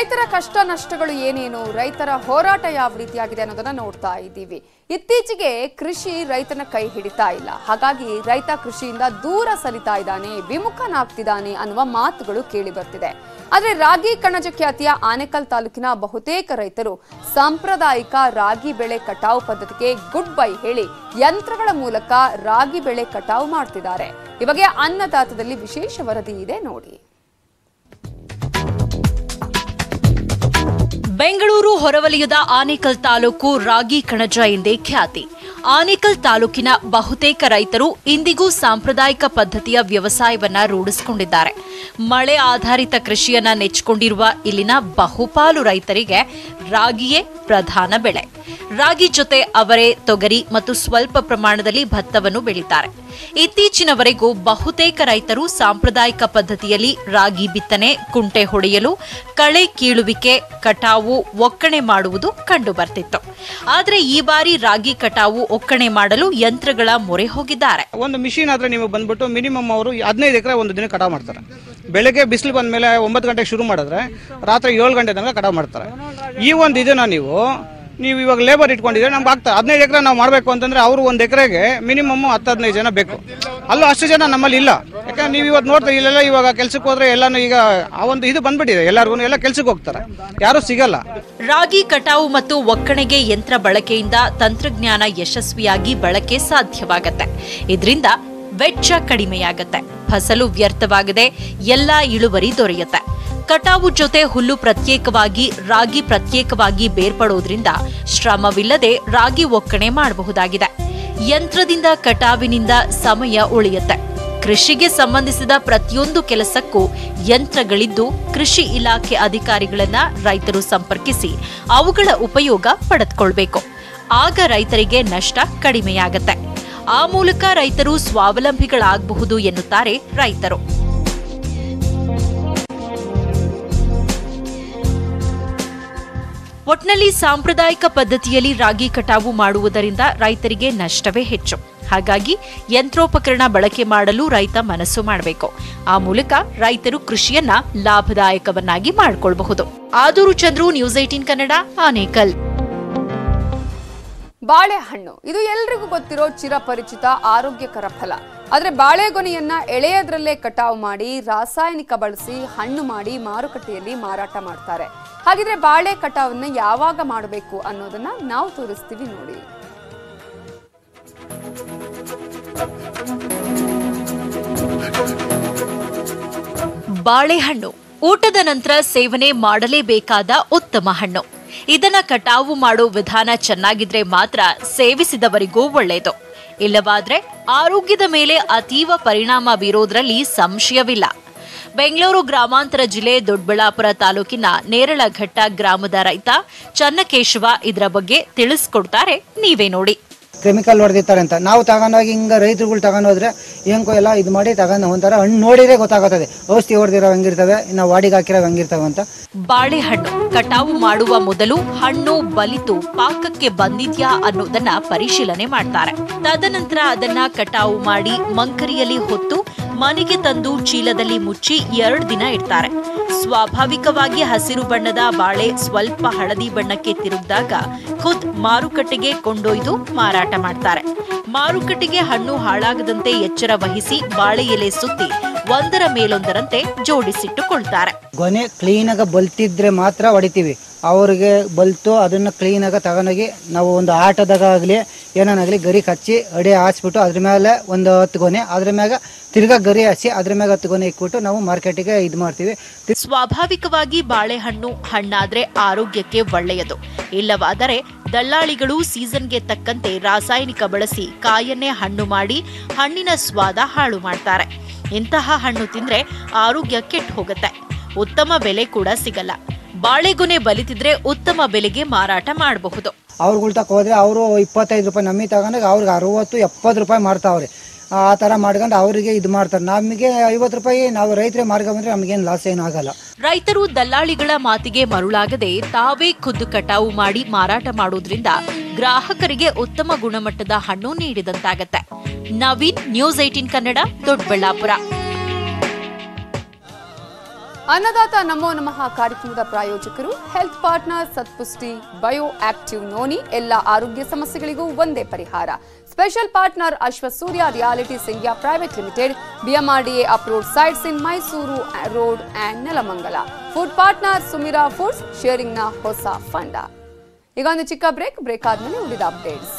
ರೈತರ ಕಷ್ಟ ನಷ್ಟಗಳು ಏನೇನು, ರೈತರ ಹೋರಾಟ ಯಾವ ರೀತಿಯಾಗಿದೆ ಅನ್ನೋದನ್ನ ನೋಡ್ತಾ ಇದ್ದೀವಿ. ಇತ್ತೀಚೆಗೆ ಕೃಷಿ ರೈತನ ಕೈ ಹಿಡಿತಾ ಇಲ್ಲ. ಹಾಗಾಗಿ ರೈತ ಕೃಷಿಯಿಂದ ದೂರ ಸರಿತಾ ಇದ್ದಾನೆ ವಿಮುಖನಾಗ್ತಿದ್ದಾನೆ ಅನ್ನುವ ಮಾತುಗಳು ಕೇಳಿ ಬರ್ತಿದೆ. ಆದ್ರೆ ರಾಗಿ ಕಣಜ ಖ್ಯಾತಿಯ ಆನೇಕಲ್ ತಾಲೂಕಿನ ಬಹುತೇಕ ರೈತರು ಸಾಂಪ್ರದಾಯಿಕ ರಾಗಿ ಬೆಳೆ ಕಟಾವು ಪದ್ಧತಿಗೆ ಗುಡ್ ಬೈ ಹೇಳಿ ಯಂತ್ರಗಳ ಮೂಲಕ ರಾಗಿ ಬೆಳೆ ಕಟಾವು ಮಾಡ್ತಿದ್ದಾರೆ. ಬಗ್ಗೆ ಅನ್ನದಾತದಲ್ಲಿ ವಿಶೇಷ ವರದಿ ಇದೆ, ನೋಡಿ. ಬೆಂಗಳೂರು ಹೊರವಲಯದ ಆನೇಕಲ್ ತಾಲೂಕು ರಾಗಿ ಕಣಜ ಎಂದೇ ಖ್ಯಾತಿ. ಆನೇಕಲ್ ತಾಲೂಕಿನ ಬಹುತೇಕ ರೈತರು ಇಂದಿಗೂ ಸಾಂಪ್ರದಾಯಿಕ ಪದ್ಧತಿಯ ವ್ಯವಸಾಯವನ್ನ ರೂಢಿಸಿಕೊಂಡಿದ್ದಾರೆ. ಮಳೆ ಆಧಾರಿತ ಕೃಷಿಯನ್ನ ನೆಚ್ಚಿಕೊಂಡಿರುವ ಇಲ್ಲಿನ ಬಹುಪಾಲು ರೈತರಿಗೆ ರಾಗಿಯೇ ಪ್ರಧಾನ ಬೆಳೆ. ರಾಗಿ ಜೊತೆ ಅವರೇ ತೊಗರಿ ಮತ್ತು ಸ್ವಲ್ಪ ಪ್ರಮಾಣದಲ್ಲಿ ಭತ್ತವನ್ನು ಬೆಳೀತಾರೆ. ಇತ್ತೀಚಿನವರೆಗೂ ಬಹುತೇಕ ರೈತರು ಸಾಂಪ್ರದಾಯಿಕ ಪದ್ಧತಿಯಲ್ಲಿ ರಾಗಿ ಬಿತ್ತನೆ, ಕುಂಟೆ ಹೊಡೆಯಲು, ಕಳೆ ಕೀಳುವಿಕೆ, ಕಟಾವು, ಒಕ್ಕಣೆ ಮಾಡುವುದು ಕಂಡುಬರ್ತಿತ್ತು. ಆದರೆ ಈ ಬಾರಿ ರಾಗಿ ಕಟಾವು ಒಕ್ಕಣೆ ಮಾಡಲು ಯಂತ್ರಗಳ ಮೊರೆ ಹೋಗಿದ್ದಾರೆ. ಒಂದು ಮಿಷಿನ್ ಆದ್ರೆ ನೀವು ಬಂದ್ಬಿಟ್ಟು ಮಿನಿಮಮ್ ಅವರು ಹದಿನೈದು ಎಕರೆ ಒಂದು ದಿನ ಕಟಾವು ಮಾಡ್ತಾರೆ. ಬೆಳಗ್ಗೆ ಬಿಸಿಲು ಬಂದ್ಮೇಲೆ ಒಂಬತ್ತು ಗಂಟೆಗೆ ಶುರು ಮಾಡಿದ್ರೆ ರಾತ್ರಿ ಏಳು ಗಂಟೆ ತನಕ ಕಟಾವು ಮಾಡ್ತಾರೆ. ಈ ಒಂದು ಇದನ್ನ ನೀವು ನೀವು ಇವಾಗ ಲೇಬರ್ ಇಟ್ಕೊಂಡಿದ್ರೆ ನಮ್ಗೆ ಆಗ್ತಾ ಹದಿನೈದು ಎಕರೆ ನಾವು ಮಾಡಬೇಕು ಅಂತಂದ್ರೆ ಅವರು ಒಂದು ಎಕರೆಗೆ ಮಿನಿಮಮ್ ಹತ್ತು ಹದಿನೈದು ಜನ ಬೇಕು. ಅಲ್ಲೂ ಅಷ್ಟು ಜನ ನಮ್ಮಲ್ಲಿ ಇಲ್ಲ. ಯಾಕಂದ್ರೆ ನೀವು ಇವತ್ತು ನೋಡ್ತಾ ಇಲ್ಲೆಲ್ಲ ಇವಾಗ ಕೆಲ್ಸಕ್ಕೆ ಹೋದ್ರೆ ಎಲ್ಲಾನು ಈಗ ಆ ಒಂದು ಇದು ಬಂದ್ಬಿಟ್ಟಿದೆ. ಎಲ್ಲರಿಗೂ ಎಲ್ಲ ಕೆಲ್ಸಕ್ಕೆ ಹೋಗ್ತಾರೆ. ಯಾರು ಸಿಗಲ್ಲ. ರಾಗಿ ಕಟಾವು ಮತ್ತು ಒಕ್ಕಣೆಗೆ ಯಂತ್ರ ಬಳಕೆಯಿಂದ ತಂತ್ರಜ್ಞಾನ ಯಶಸ್ವಿಯಾಗಿ ಬಳಕೆ ಸಾಧ್ಯವಾಗತ್ತೆ. ಇದರಿಂದ ವೆಚ್ಚ ಕಡಿಮೆಯಾಗತ್ತೆ. ಫಸಲು ವ್ಯರ್ಥವಾಗದೆ ಎಲ್ಲಾ ಇಳುವರಿ ದೊರೆಯುತ್ತೆ. ಕಟಾವು ಜೊತೆ ಹುಲ್ಲು ಪ್ರತ್ಯೇಕವಾಗಿ, ರಾಗಿ ಪ್ರತ್ಯೇಕವಾಗಿ ಬೇರ್ಪಡೋದ್ರಿಂದ ಶ್ರಮವಿಲ್ಲದೆ ರಾಗಿ ಒಕ್ಕಣೆ ಮಾಡಬಹುದಾಗಿದೆ. ಯಂತ್ರದಿಂದ ಕಟಾವಿನಿಂದ ಸಮಯ ಉಳಿಯುತ್ತೆ. ಕೃಷಿಗೆ ಸಂಬಂಧಿಸಿದ ಪ್ರತಿಯೊಂದು ಕೆಲಸಕ್ಕೂ ಯಂತ್ರಗಳಿದ್ದು ಕೃಷಿ ಇಲಾಖೆ ಅಧಿಕಾರಿಗಳನ್ನ ರೈತರು ಸಂಪರ್ಕಿಸಿ ಅವುಗಳ ಉಪಯೋಗ ಪಡೆದುಕೊಳ್ಬೇಕು. ಆಗ ರೈತರಿಗೆ ನಷ್ಟ ಕಡಿಮೆಯಾಗತ್ತೆ. ಆ ಮೂಲಕ ರೈತರು ಸ್ವಾವಲಂಬಿಗಳಾಗಬಹುದು ಎನ್ನುತ್ತಾರೆ ರೈತರು. ಒಟ್ನಲ್ಲಿ ಸಾಂಪ್ರದಾಯಿಕ ಪದ್ಧತಿಯಲ್ಲಿ ರಾಗಿ ಕಟಾವು ಮಾಡುವುದರಿಂದ ರೈತರಿಗೆ ನಷ್ಟವೇ ಹೆಚ್ಚು. ಹಾಗಾಗಿ ಯಂತ್ರೋಪಕರಣ ಬಳಕೆ ಮಾಡಲು ರೈತ ಮನಸ್ಸು ಮಾಡಬೇಕು. ಆ ಮೂಲಕ ರೈತರು ಕೃಷಿಯನ್ನ ಲಾಭದಾಯಕವನ್ನಾಗಿ ಮಾಡಿಕೊಳ್ಳಬಹುದು ಆದೂರು ಚಂದ್ರು, ನ್ಯೂಸ್ ಏಟೀನ್ ಕನ್ನಡ, ಆನೇಕಲ್. ಬಾಳೆಹಣ್ಣು. ಇದು ಎಲ್ರಿಗೂ ಗೊತ್ತಿರೋ ಚಿರಪರಿಚಿತ ಆರೋಗ್ಯಕರ ಫಲ. ಆದರೆ ಬಾಳೆಗೊನೆಯನ್ನ ಎಳೆಯದ್ರಲ್ಲೇ ಕಟಾವು ಮಾಡಿ, ರಾಸಾಯನಿಕ ಬಳಸಿ, ಹಣ್ಣು ಮಾಡಿ ಮಾರುಕಟ್ಟೆಯಲ್ಲಿ ಮಾರಾಟ ಮಾಡ್ತಾರೆ. ಹಾಗಿದ್ರೆ ಬಾಳೆ ಕಟಾವನ್ನ ಯಾವಾಗ ಮಾಡಬೇಕು ಅನ್ನೋದನ್ನ ನಾವು ತೋರಿಸ್ತೀವಿ ನೋಡಿ. ಬಾಳೆಹಣ್ಣು ಊಟದ ನಂತರ ಸೇವನೆ ಮಾಡಲೇಬೇಕಾದ ಉತ್ತಮ ಹಣ್ಣು. ಇದನ್ನ ಕಟಾವು ಮಾಡೋ ವಿಧಾನ ಚೆನ್ನಾಗಿದ್ರೆ ಮಾತ್ರ ಸೇವಿಸಿದವರಿಗೂ ಒಳ್ಳೆಯದು ಇಲ್ಲವಾದ್ರೆ ಆರೋಗ್ಯದ ಮೇಲೆ ಅತೀವ ಪರಿಣಾಮ ಬೀರೋದ್ರಲ್ಲಿ ಸಂಶಯವಿಲ್ಲ. ಬೆಂಗಳೂರು ಗ್ರಾಮಾಂತರ ಜಿಲ್ಲೆ ದೊಡ್ಡಬಳ್ಳಾಪುರ ತಾಲೂಕಿನ ನೇರಳಘಟ್ಟ ಗ್ರಾಮದ ರೈತ ಚನ್ನಕೇಶವ ಇದರ ಬಗ್ಗೆ ತಿಳಿಸ್ಕೊಡ್ತಾರೆ, ನೀವೇ ನೋಡಿ. ಕೆಮಿಕಲ್ ಹೊಡೆದಿರ್ತಾರೆ ಅಂತ. ನಾವು ತಗೊಂಡೋಗಿ ಹಿಂಗೆ ರೈತರುಗಳು ತಗೊಂಡೋದ್ರೆ ಹೆಂಗೋ ಎಲ್ಲ ಇದು ಮಾಡಿ ತಗೊಂಡು ಹೋಗ್ತಾರೆ ಹಣ್ಣು ನೋಡಿದ್ರೆ ಗೊತ್ತಾಗುತ್ತದೆ. ಔಷಧಿ ಹೊಡೆದಿರೋ ಹಂಗಿರ್ತವೆ, ಇನ್ನು ವಾಡಿಗೆ ಹಾಕಿರೋ ಹಂಗಿರ್ತವೆ ಅಂತ. ಬಾಳೆಹಣ್ಣು ಕಟಾವು ಮಾಡುವ ಮೊದಲು ಹಣ್ಣು ಬಲಿತು, ಪಾಕಕ್ಕೆ ಬಂದಿದ್ಯಾ ಅನ್ನೋದನ್ನ ಪರಿಶೀಲನೆ ಮಾಡ್ತಾರೆ. ತದನಂತರ ಅದನ್ನ ಕಟಾವು ಮಾಡಿ ಮಂಕರಿಯಲ್ಲಿ ಹೊತ್ತು ಮನೆಗೆ ತಂದು ಚೀಲದಲ್ಲಿ ಮುಚ್ಚಿ ಎರಡು ದಿನ ಇಡ್ತಾರೆ. ಸ್ವಾಭಾವಿಕವಾಗಿ ಹಸಿರು ಬಣ್ಣದ ಬಾಳೆ ಸ್ವಲ್ಪ ಹಳದಿ ಬಣ್ಣಕ್ಕೆ ತಿರುಗಿದಾಗ ಖುದ್ ಮಾರುಕಟ್ಟೆಗೆ ಕೊಂಡೊಯ್ದು ಮಾರಾಟ ಮಾಡ್ತಾರೆ. ಮಾರುಕಟ್ಟೆಗೆ ಹಣ್ಣು ಹಾಳಾಗದಂತೆ ಎಚ್ಚರ ವಹಿಸಿ ಬಾಳೆ ಎಲೆ ಸುತ್ತಿ ಒಂದರ ಮೇಲೊಂದರಂತೆ ಜೋಡಿಸಿಟ್ಟುಕೊಳ್ತಾರೆ. ಗೊನೆ ಕ್ಲೀನಾಗಿ ಬಲ್ತಿದ್ರೆ ಮಾತ್ರ ಹೊಡಿತೀವಿ. ಅವ್ರಿಗೆ ಬಲ್ತು ಅದನ್ನು ಕ್ಲೀನಾಗಿ ತಗೊಂಡೋಗಿ ನಾವು ಒಂದು ಆಟೋದಾಗ ಆಗಲಿ ಏನಾಗಲಿ ಗರಿ ಕಚ್ಚಿ ಅಡಿ ಹಾಸ್ಬಿಟ್ಟು ಅದ್ರ ಮೇಲೆ ಒಂದು ಹತ್ತು ಗೊನೆ, ಅದ್ರ ಮ್ಯಾಗ ತಿರ್ಗಾ ಗರಿ ಹಚ್ಚಿ ಅದ್ರ ಮ್ಯಾಗ ಹತ್ತು ಗೊನೆ ಇಕ್ಬಿಟ್ಟು ನಾವು ಮಾರ್ಕೆಟಿಗೆ ಇದು ಮಾಡ್ತೀವಿ. ಸ್ವಾಭಾವಿಕವಾಗಿ ಬಾಳೆಹಣ್ಣು ಹಣ್ಣಾದ್ರೆ ಆರೋಗ್ಯಕ್ಕೆ ಒಳ್ಳೆಯದು. ಇಲ್ಲವಾದರೆ ದಲ್ಲಾಳಿಗಳು ಸೀಸನ್ಗೆ ತಕ್ಕಂತೆ ರಾಸಾಯನಿಕ ಬಳಸಿ ಕಾಯನ್ನೇ ಹಣ್ಣು ಮಾಡಿ ಹಣ್ಣಿನ ಸ್ವಾದ ಹಾಳು ಮಾಡ್ತಾರೆ. ಇಂತಹ ಹಣ್ಣು ತಿಂದ್ರೆ ಆರೋಗ್ಯ ಕೆಟ್ಟು ಹೋಗುತ್ತೆ. ಉತ್ತಮ ಬೆಲೆ ಕೂಡ ಸಿಗಲ್ಲ. ಬಾಳೆಗೊನೆ ಬಲಿತಿದ್ರೆ ಉತ್ತಮ ಬೆಲೆಗೆ ಮಾರಾಟ ಮಾಡಬಹುದು. ಅವ್ರುಗಳ ತಕ ಹೋದ್ರೆ ಅವರು ಇಪ್ಪತ್ತೈದು ರೂಪಾಯಿ ನಮಗೆ ತಗೊಂಡಾಗ ಅವ್ರಿಗೆ ಅರವತ್ತು ಎಪ್ಪತ್ತು ರೂಪಾಯಿ ಮಾರ್ತಾವ್ರೆ ಆ ಥರ ಮಾಡ್ಕೊಂಡು ಅವರಿಗೆ ಇದು ಮಾಡ್ತಾರೆ. ನಮಗೆ ಐವತ್ತು ರೂಪಾಯಿ ನಾವು ರೈತರೇ ಬಂದ್ರೆ ನಮಗೇನು ಲಾಸ್ ಏನಾಗಲ್ಲ ರೈತರು ದಲ್ಲಾಳಿಗಳ ಮಾತಿಗೆ ಮರುಳಾಗದೆ ತಾವೇ ಖುದ್ದು ಕಟಾವು ಮಾಡಿ ಮಾರಾಟ ಮಾಡೋದ್ರಿಂದ ಗ್ರಾಹಕರಿಗೆ ಉತ್ತಮ ಗುಣಮಟ್ಟದ ಹಣ್ಣು ನೀಡಿದಂತಾಗತ್ತೆ. Naveen news eighteen Kannada Doddaballapura. ಅನ್ನದಾತ ನಮೋ ನಮಃ ಕಾರ್ಯಕ್ರಮದ ಪ್ರಾಯೋಜಕರು, health partner Satpushti bio active noni, ಎಲ್ಲ ಆರೋಗ್ಯ ಸಮಸ್ಯೆಗಳಿಗೂ ಒಂದೇ ಪರಿಹಾರ. Special partner Ashwasurya reality ಸಿಂಗ್ಯಾ private limited, BMRDA approved sites in Mysuru road and Nelamangala. Food partner Sumira foods, ಶೇರಿಂಗ್ನ ಹೊಸ ಫಂಡ. ಈಗ ಒಂದು ಚಿಕ್ಕ ಬ್ರೇಕ್ ಬ್ರೇಕ್ ಆದ್ಮೇಲೆ ಉಳಿದ ಅಪ್ಡೇಟ್ಸ್.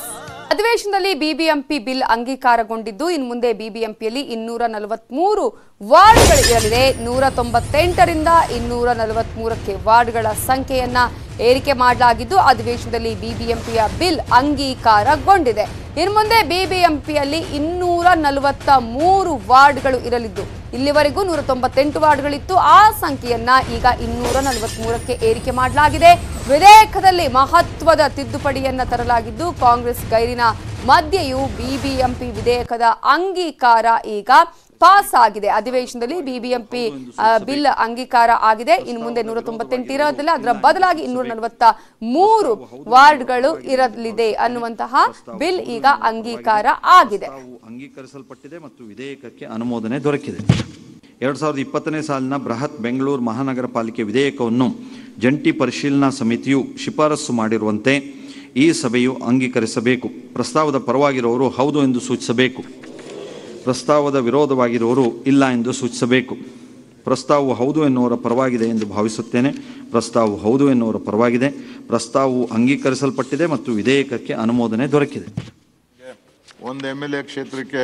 ಅಧಿವೇಶನದಲ್ಲಿ ಬಿಬಿಎಂಪಿ ಬಿಲ್ ಅಂಗೀಕಾರಗೊಂಡಿದ್ದು ಇನ್ನು ಮುಂದೆ ಬಿಬಿಎಂಪಿಯಲ್ಲಿ ಇನ್ನೂರ ನಲವತ್ಮೂರು ವಾರ್ಡ್ಗಳಿರಲಿದೆ ನೂರ ತೊಂಬತ್ತೆಂಟರಿಂದ ಇನ್ನೂರ ನಲವತ್ಮೂರಕ್ಕೆ ವಾರ್ಡ್ಗಳ ಸಂಖ್ಯೆಯನ್ನ ಏರಿಕೆ ಮಾಡಲಾಗಿದ್ದು, ಅಧಿವೇಶನದಲ್ಲಿ ಬಿಬಿಎಂಪಿಯ ಬಿಲ್ ಅಂಗೀಕಾರಗೊಂಡಿದೆ. ಇನ್ನು ಮುಂದೆ ಬಿಬಿಎಂಪಿಯಲ್ಲಿ ಇನ್ನೂರ ನಲವತ್ತ ಮೂರು ವಾರ್ಡ್ಗಳು ಇರಲಿದ್ದು, ಇಲ್ಲಿವರೆಗೂ ನೂರ ತೊಂಬತ್ತೆಂಟು ವಾರ್ಡ್ಗಳಿತ್ತು. ಆ ಸಂಖ್ಯೆಯನ್ನ ಈಗ ಇನ್ನೂರ ನಲವತ್ಮೂರಕ್ಕೆ ಏರಿಕೆ ಮಾಡಲಾಗಿದೆ. ವಿಧೇಯಕದಲ್ಲಿ ಮಹತ್ವದ ತಿದ್ದುಪಡಿಯನ್ನ ತರಲಾಗಿದ್ದು, ಕಾಂಗ್ರೆಸ್ ಗೈರಿನ ಮಧ್ಯೆಯೂ ಬಿಬಿಎಂಪಿ ವಿಧೇಯಕದ ಅಂಗೀಕಾರ ಈಗ ಪಾಸ್ ಆಗಿದೆ. ಅಧಿವೇಶನದಲ್ಲಿ ಬಿಬಿಎಂಪಿ ಬಿಲ್ ಅಂಗೀಕಾರ ಆಗಿದೆ. ಇನ್ನು ಮುಂದೆ ನೂರ ತೊಂಬತ್ತೆಂಟು ಇರೋದಿಲ್ಲ. ಅದರ ಬದಲಾಗಿ ಇನ್ನೂರ ನಲವತ್ತ ಮೂರು ವಾರ್ಡ್ಗಳು ಇರಲಿದೆ ಅನ್ನುವಂತಹ ಬಿಲ್ ಈಗ ಅಂಗೀಕಾರ ಆಗಿದೆ. ಅಂಗೀಕರಿಸಲ್ಪಟ್ಟಿದೆ ಮತ್ತು ವಿಧೇಯಕಕ್ಕೆ ಅನುಮೋದನೆ ದೊರಕಿದೆ. ಎರಡು ಸಾವಿರದ ಇಪ್ಪತ್ತನೇ ಸಾಲಿನ ಬೃಹತ್ ಬೆಂಗಳೂರು ಮಹಾನಗರ ಪಾಲಿಕೆ ವಿಧೇಯಕವನ್ನು ಜಂಟಿ ಪರಿಶೀಲನಾ ಸಮಿತಿಯು ಶಿಫಾರಸು ಮಾಡಿರುವಂತೆ ಈ ಸಭೆಯು ಅಂಗೀಕರಿಸಬೇಕು. ಪ್ರಸ್ತಾವದ ಪರವಾಗಿರುವವರು ಹೌದು ಎಂದು ಸೂಚಿಸಬೇಕು. ಪ್ರಸ್ತಾವದ ವಿರೋಧವಾಗಿರುವವರು ಇಲ್ಲ ಎಂದು ಸೂಚಿಸಬೇಕು. ಪ್ರಸ್ತಾವವು ಹೌದು ಎನ್ನುವರ ಪರವಾಗಿದೆ ಎಂದು ಭಾವಿಸುತ್ತೇನೆ. ಪ್ರಸ್ತಾವವು ಹೌದು ಎನ್ನುವರ ಪರವಾಗಿದೆ. ಪ್ರಸ್ತಾವವು ಅಂಗೀಕರಿಸಲ್ಪಟ್ಟಿದೆ ಮತ್ತು ವಿಧೇಯಕಕ್ಕೆ ಅನುಮೋದನೆ ದೊರಕಿದೆ. ಒಂದು ಎಂ ಎಲ್ ಎ ಕ್ಷೇತ್ರಕ್ಕೆ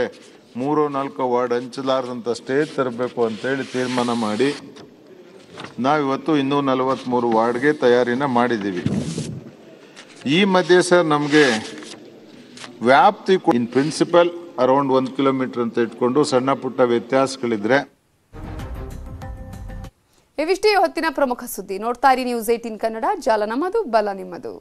ಮೂರು, ನಾಲ್ಕು ವಾರ್ಡ್ ಹಂಚಲಾರ್ದಂಥ ಸ್ಟೇಜ್ ತರಬೇಕು ಅಂತೇಳಿ ತೀರ್ಮಾನ ಮಾಡಿ ನಾವಿವತ್ತು ಇನ್ನೂ ನಲವತ್ತ್ಮೂರು ವಾರ್ಡ್ಗೆ ತಯಾರಿನ ಮಾಡಿದ್ದೀವಿ. ಈ ಮಧ್ಯೆ ಸರ್ ನಮಗೆ ವ್ಯಾಪ್ತಿ ಇನ್ ಪ್ರಿನ್ಸಿಪಲ್ ಅರೌಂಡ್ ಒಂದು ಕಿಲೋಮೀಟರ್ ಅಂತ ಇಟ್ಕೊಂಡು ಸಣ್ಣ ಪುಟ್ಟ ವ್ಯತ್ಯಾಸಗಳಿದ್ರೆ ಇವಿಷ್ಟೇ ಹೊತ್ತಿನ ಪ್ರಮುಖ ಸುದ್ದಿ. ನೋಡ್ತಾ ಇರಿ ನ್ಯೂಸ್ ಏಟೀನ್ ಕನ್ನಡ. ಜಾಲ ನಮ್ಮದು, ಬಲ ನಿಮ್ಮದು.